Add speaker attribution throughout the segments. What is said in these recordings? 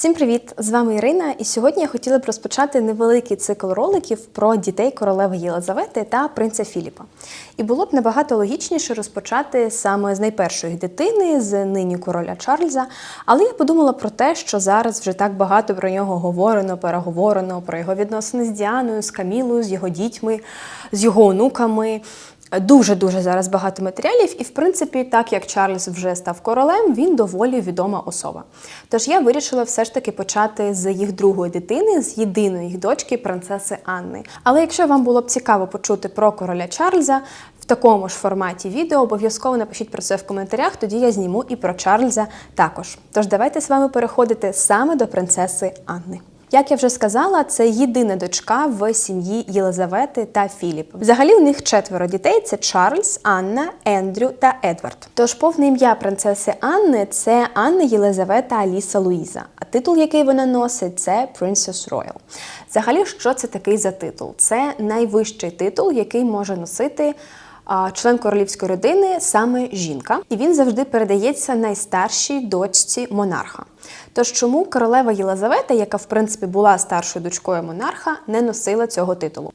Speaker 1: Всім привіт! З вами Ірина, і сьогодні я хотіла б розпочати невеликий цикл роликів про дітей королеви Єлизавети та принца Філіпа. І було б набагато логічніше розпочати саме з найпершої дитини, з нині короля Чарльза. Але я подумала про те, що зараз вже так багато про нього говорено, переговорено, про його відносини з Діаною, з Камілою, з його дітьми, з його онуками. Дуже дуже зараз багато матеріалів, і в принципі, так як Чарльз вже став королем, він доволі відома особа. Тож я вирішила все ж таки почати з їх другої дитини, з єдиної їх дочки, принцеси Анни. Але якщо вам було б цікаво почути про короля Чарльза в такому ж форматі відео, обов'язково напишіть про це в коментарях, тоді я зніму і про Чарльза також. Тож давайте з вами переходити саме до принцеси Анни. Як я вже сказала, це єдина дочка в сім'ї Єлизавети та Філіпа. Взагалі у них четверо дітей: це Чарльз, Анна, Ендрю та Едвард. Тож повне ім'я принцеси Анни це Анна Єлизавета Аліса Луїза. А титул, який вона носить, це Princess Royal. Взагалі, що це такий за титул? Це найвищий титул, який може носити. Член королівської родини саме жінка, і він завжди передається найстаршій дочці монарха. Тож чому королева Єлизавета, яка в принципі була старшою дочкою монарха, не носила цього титулу?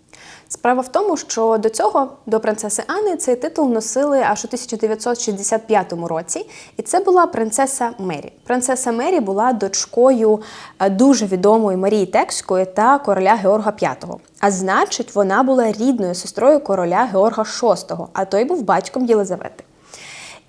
Speaker 1: Справа в тому, що до цього, до принцеси Анни, цей титул носили аж у 1965 році, і це була принцеса Мері. Принцеса Мері була дочкою е, дуже відомої Марії Текської та короля Георга V. А значить, вона була рідною сестрою короля Георга VI, а той був батьком Єлизавети.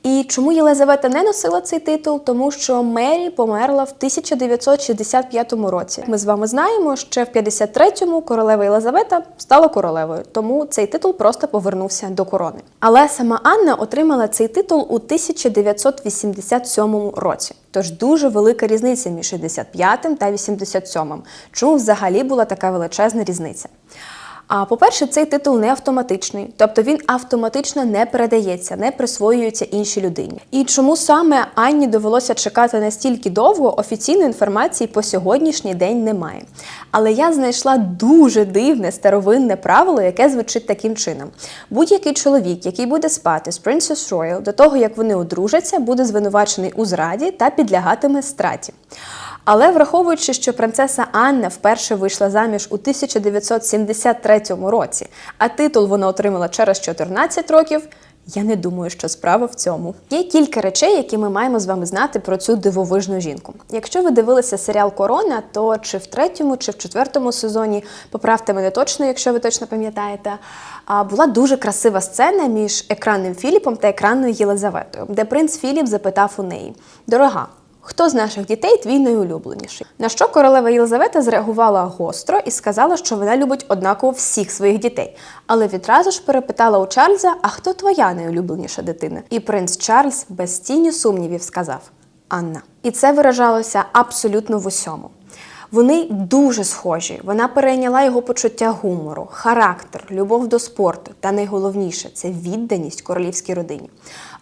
Speaker 1: І чому Єлизавета не носила цей титул? Тому що Мері померла в 1965 році. Ми з вами знаємо, що в 53-му королева Єлизавета стала королевою, тому цей титул просто повернувся до корони. Але сама Анна отримала цей титул у 1987 році. Тож дуже велика різниця між 65 та 87. Чому взагалі була така величезна різниця? А по-перше, цей титул не автоматичний, тобто він автоматично не передається, не присвоюється іншій людині. І чому саме Анні довелося чекати настільки довго, офіційної інформації по сьогоднішній день немає. Але я знайшла дуже дивне старовинне правило, яке звучить таким чином: будь-який чоловік, який буде спати з Princess Royal до того, як вони одружаться, буде звинувачений у зраді та підлягатиме страті. Але враховуючи, що принцеса Анна вперше вийшла заміж у 1973 році, а титул вона отримала через 14 років. Я не думаю, що справа в цьому. Є кілька речей, які ми маємо з вами знати про цю дивовижну жінку. Якщо ви дивилися серіал Корона, то чи в третьому, чи в четвертому сезоні, поправте мене точно, якщо ви точно пам'ятаєте, а, була дуже красива сцена між екранним Філіпом та екранною Єлизаветою, де принц Філіп запитав у неї: Дорога. Хто з наших дітей твій найулюбленіший? На що королева Єлизавета зреагувала гостро і сказала, що вона любить однаково всіх своїх дітей, але відразу ж перепитала у Чарльза, а хто твоя найулюбленіша дитина? І принц Чарльз без тіні сумнівів сказав Анна. І це виражалося абсолютно в усьому. Вони дуже схожі. Вона перейняла його почуття гумору, характер, любов до спорту та найголовніше це відданість королівській родині.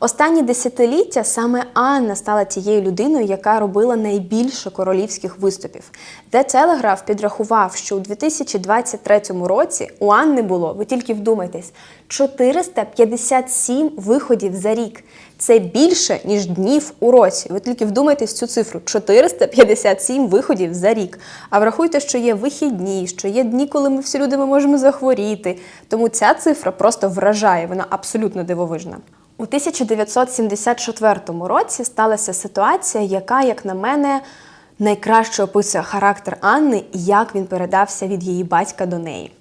Speaker 1: Останні десятиліття саме Анна стала тією людиною, яка робила найбільше королівських виступів. The Telegraph підрахував, що у 2023 році у Анни було, ви тільки вдумайтесь, 457 виходів за рік. Це більше, ніж днів у році. Ви тільки вдумайтесь цю цифру: 457 виходів за рік. А врахуйте, що є вихідні, що є дні, коли ми всі люди ми можемо захворіти. Тому ця цифра просто вражає, вона абсолютно дивовижна. У 1974 році сталася ситуація, яка, як на мене, найкраще описує характер Анни і як він передався від її батька до неї.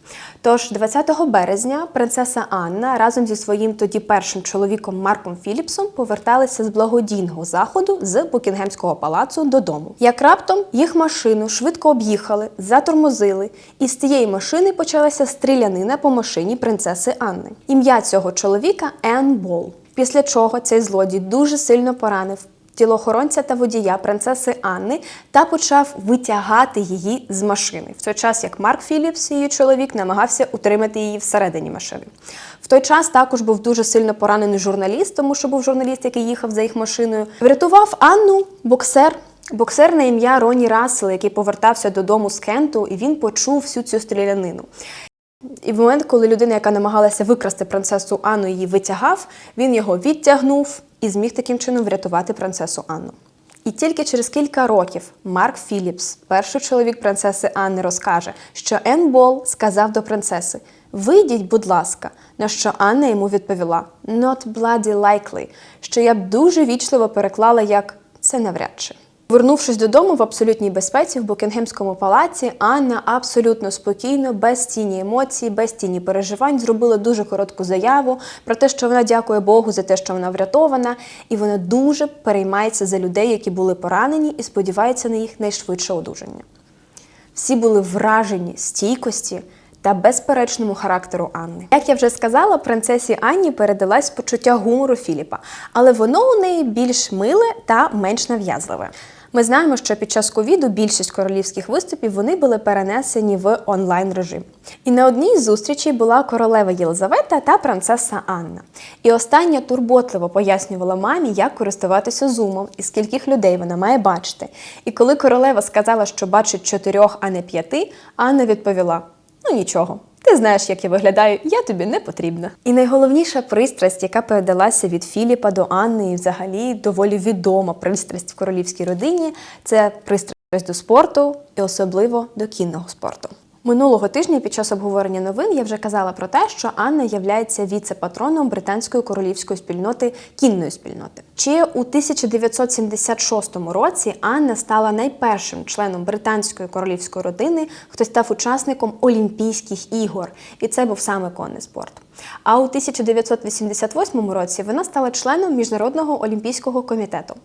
Speaker 1: Тож, 20 березня принцеса Анна разом зі своїм тоді першим чоловіком Марком Філіпсом поверталися з благодійного заходу з Букінгемського палацу додому. Як раптом їх машину швидко об'їхали, затормозили, і з тієї машини почалася стрілянина по машині принцеси Анни. Ім'я цього чоловіка Ен Бол. Після чого цей злодій дуже сильно поранив тілоохоронця та водія принцеси Анни та почав витягати її з машини. В той час як Марк Філіпс, її чоловік, намагався утримати її всередині машини. В той час також був дуже сильно поранений журналіст, тому що був журналіст, який їхав за їх машиною. Врятував Анну боксер. Боксер на ім'я Роні Рассел, який повертався додому з Кенту, і він почув всю цю стрілянину. І в момент, коли людина, яка намагалася викрасти принцесу Анну, її витягав, він його відтягнув і зміг таким чином врятувати принцесу Анну. І тільки через кілька років Марк Філіпс, перший чоловік принцеси Анни, розкаже, що Енн Бол сказав до принцеси: Вийдіть, будь ласка, на що Анна йому відповіла «Not bloody likely», що я б дуже вічливо переклала як це навряд чи. Вернувшись додому в абсолютній безпеці в Букінгемському палаці, Анна абсолютно спокійно, без тіні емоцій, без тіні переживань, зробила дуже коротку заяву про те, що вона дякує Богу за те, що вона врятована, і вона дуже переймається за людей, які були поранені, і сподівається на їх найшвидше одужання. Всі були вражені стійкості та безперечному характеру Анни. Як я вже сказала, принцесі Анні передалась почуття гумору Філіпа, але воно у неї більш миле та менш нав'язливе. Ми знаємо, що під час ковіду більшість королівських виступів вони були перенесені в онлайн режим. І на одній з зустрічей була королева Єлизавета та принцеса Анна. І остання турботливо пояснювала мамі, як користуватися зумом і скільких людей вона має бачити. І коли королева сказала, що бачить чотирьох, а не п'яти, Анна відповіла: нічого. Ти знаєш, як я виглядаю, я тобі не потрібна. І найголовніша пристрасть, яка передалася від Філіпа до Анни, і взагалі доволі відома пристрасть в королівській родині, це пристрасть до спорту і особливо до кінного спорту. Минулого тижня під час обговорення новин я вже казала про те, що Анна являється віце-патроном британської королівської спільноти кінної спільноти. Ще у 1976 році Анна стала найпершим членом британської королівської родини, хто став учасником Олімпійських ігор, і це був саме конний спорт. А у 1988 році вона стала членом Міжнародного олімпійського комітету.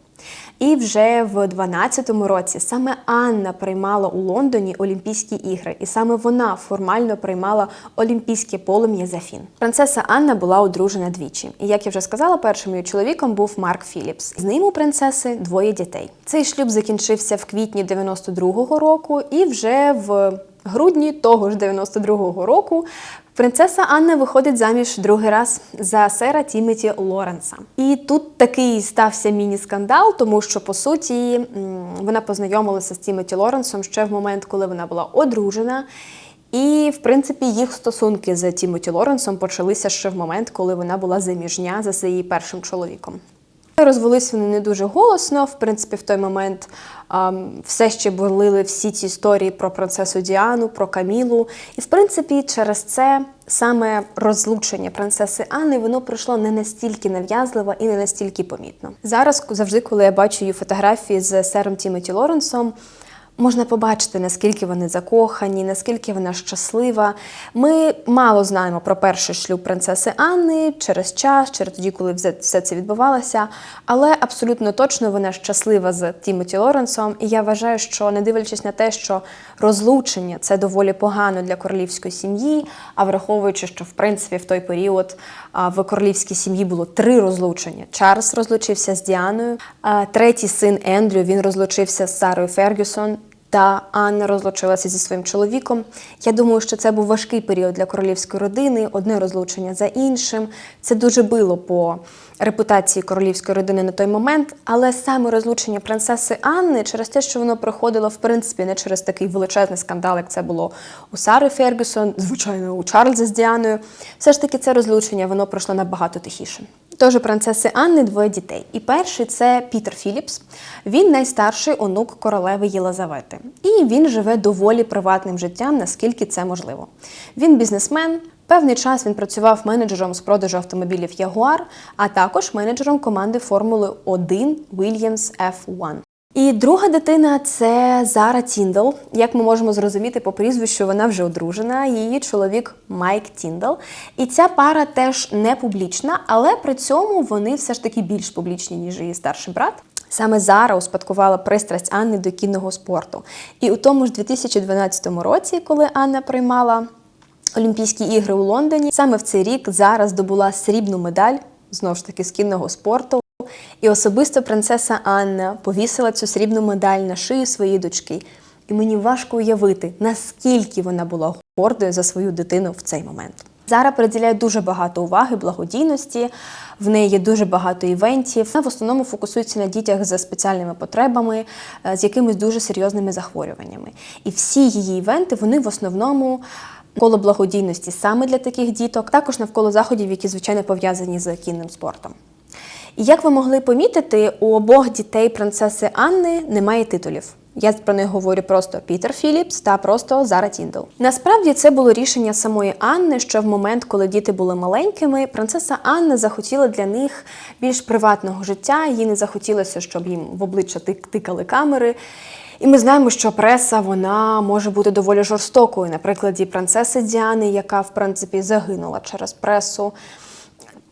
Speaker 1: І вже в 2012 році саме Анна приймала у Лондоні Олімпійські ігри, і саме вона формально приймала олімпійське полум'я за фін. Принцеса Анна була одружена двічі. І як я вже сказала, першим її чоловіком був Марк Філіпс. З ним у принцеси двоє дітей. Цей шлюб закінчився в квітні 92-го року, і вже в грудні того ж 92-го року Принцеса Анна виходить заміж другий раз за сера Тіметі Лоренса. І тут такий стався міні-скандал, тому що по суті вона познайомилася з Тіметі Лоренсом ще в момент, коли вона була одружена. І, в принципі, їх стосунки з Тімоті Лоренсом почалися ще в момент, коли вона була заміжня за своїм першим чоловіком. Розвелись вони не дуже голосно. В принципі, в той момент ем, все ще болили всі ці історії про принцесу Діану, про Камілу. І в принципі, через це саме розлучення принцеси Анни воно пройшло не настільки нав'язливо і не настільки помітно. Зараз завжди, коли я бачу її фотографії з сером Тімоті Лоренсом. Можна побачити, наскільки вони закохані, наскільки вона щаслива. Ми мало знаємо про перший шлюб принцеси Анни через час, через тоді, коли все- це відбувалося. Але абсолютно точно вона щаслива з Тімоті Лоренсом. І я вважаю, що не дивлячись на те, що розлучення це доволі погано для королівської сім'ї, а враховуючи, що в принципі в той період в королівській сім'ї було три розлучення. Чарльз розлучився з Діаною, третій син Ендрю він розлучився з Сарою Фергюсон. Та Анна розлучилася зі своїм чоловіком. Я думаю, що це був важкий період для королівської родини, одне розлучення за іншим. Це дуже било по репутації королівської родини на той момент. Але саме розлучення принцеси Анни через те, що воно проходило в принципі не через такий величезний скандал, як це було у Сари Фергюсон, звичайно, у Чарльза з Діаною. Все ж таки, це розлучення воно пройшло набагато тихіше. Тож у принцеси Анни двоє дітей. І перший це Пітер Філіпс. Він найстарший онук королеви Єлизавети. І він живе доволі приватним життям, наскільки це можливо. Він бізнесмен. Певний час він працював менеджером з продажу автомобілів Ягуар, а також менеджером команди Формули 1 Williams F1. І друга дитина це Зара Тіндал. Як ми можемо зрозуміти по прізвищу, вона вже одружена. Її чоловік Майк Тіндал. І ця пара теж не публічна, але при цьому вони все ж таки більш публічні, ніж її старший брат. Саме Зара успадкувала пристрасть Анни до кінного спорту. І у тому ж 2012 році, коли Анна приймала Олімпійські ігри у Лондоні, саме в цей рік Зара здобула срібну медаль знову ж таки з кінного спорту. І особисто принцеса Анна повісила цю срібну медаль на шию своєї дочки. І мені важко уявити, наскільки вона була гордою за свою дитину в цей момент. Зара приділяє дуже багато уваги благодійності. В неї є дуже багато івентів. Вона в основному фокусується на дітях з спеціальними потребами, е, з якимись дуже серйозними захворюваннями. І всі її івенти вони в основному коло благодійності саме для таких діток, також навколо заходів, які звичайно пов'язані з кінним спортом. І як ви могли помітити, у обох дітей принцеси Анни немає титулів. Я про них говорю просто Пітер Філіпс та просто Зара Тіндл. Насправді це було рішення самої Анни, що в момент, коли діти були маленькими, принцеса Анна захотіла для них більш приватного життя. Їй не захотілося, щоб їм в обличчя тик- тикали камери. І ми знаємо, що преса вона може бути доволі жорстокою. На прикладі принцеси Діани, яка в принципі загинула через пресу.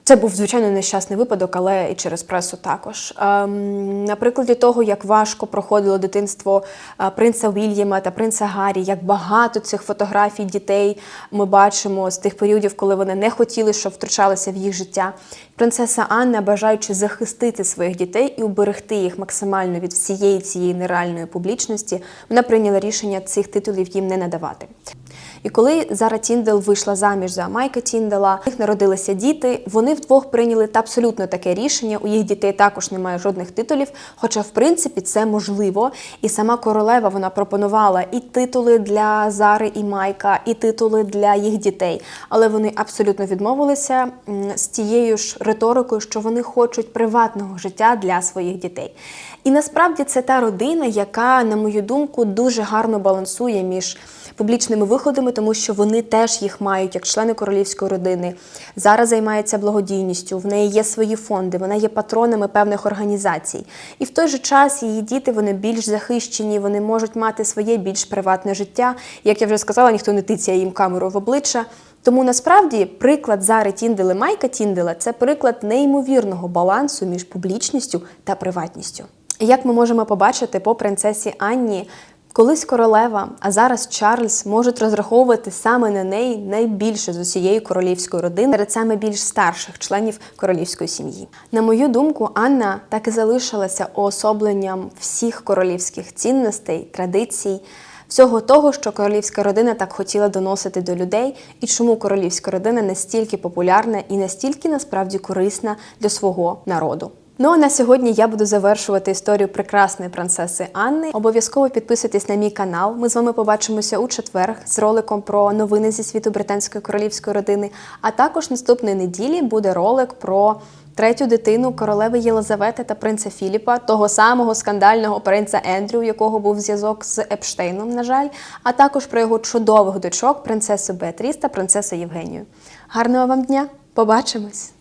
Speaker 1: Це був звичайно нещасний випадок, але і через пресу також. Ем, на прикладі того, як важко проходило дитинство е, принца Вільяма та принца Гаррі, як багато цих фотографій дітей ми бачимо з тих періодів, коли вони не хотіли, щоб втручалися в їх життя. Принцеса Анна, бажаючи захистити своїх дітей і уберегти їх максимально від всієї цієї нереальної публічності, вона прийняла рішення цих титулів їм не надавати. І коли Зара Тіндел вийшла заміж за Майка Тіндела, у них народилися діти. Вони вдвох прийняли та абсолютно таке рішення. У їх дітей також немає жодних титулів. Хоча, в принципі, це можливо. І сама королева вона пропонувала і титули для Зари і Майка, і титули для їх дітей. Але вони абсолютно відмовилися з тією ж риторикою, що вони хочуть приватного життя для своїх дітей. І насправді це та родина, яка, на мою думку, дуже гарно балансує між публічними виходами, тому що вони теж їх мають як члени королівської родини. Зараз займається благодійністю, в неї є свої фонди, вона є патронами певних організацій. І в той же час її діти вони більш захищені, вони можуть мати своє більш приватне життя. Як я вже сказала, ніхто не тицяє їм камеру в обличчя. Тому насправді приклад Зари Тіндела Майка Тіндела це приклад неймовірного балансу між публічністю та приватністю. Як ми можемо побачити по принцесі Анні, колись королева, а зараз Чарльз можуть розраховувати саме на неї найбільше з усієї королівської родини, серед саме більш старших членів королівської сім'ї. На мою думку, Анна так і залишилася уособленням всіх королівських цінностей, традицій. Всього того, що королівська родина так хотіла доносити до людей, і чому королівська родина настільки популярна і настільки насправді корисна для свого народу. Ну а на сьогодні я буду завершувати історію прекрасної принцеси Анни. Обов'язково підписуйтесь на мій канал. Ми з вами побачимося у четвер з роликом про новини зі світу британської королівської родини. А також наступної неділі буде ролик про третю дитину королеви Єлизавети та принца Філіпа, того самого скандального принца Ендрю, якого був зв'язок з Епштейном, на жаль, а також про його чудових дочок, принцесу Беатріс та принцесу Євгенію. Гарного вам дня! Побачимось!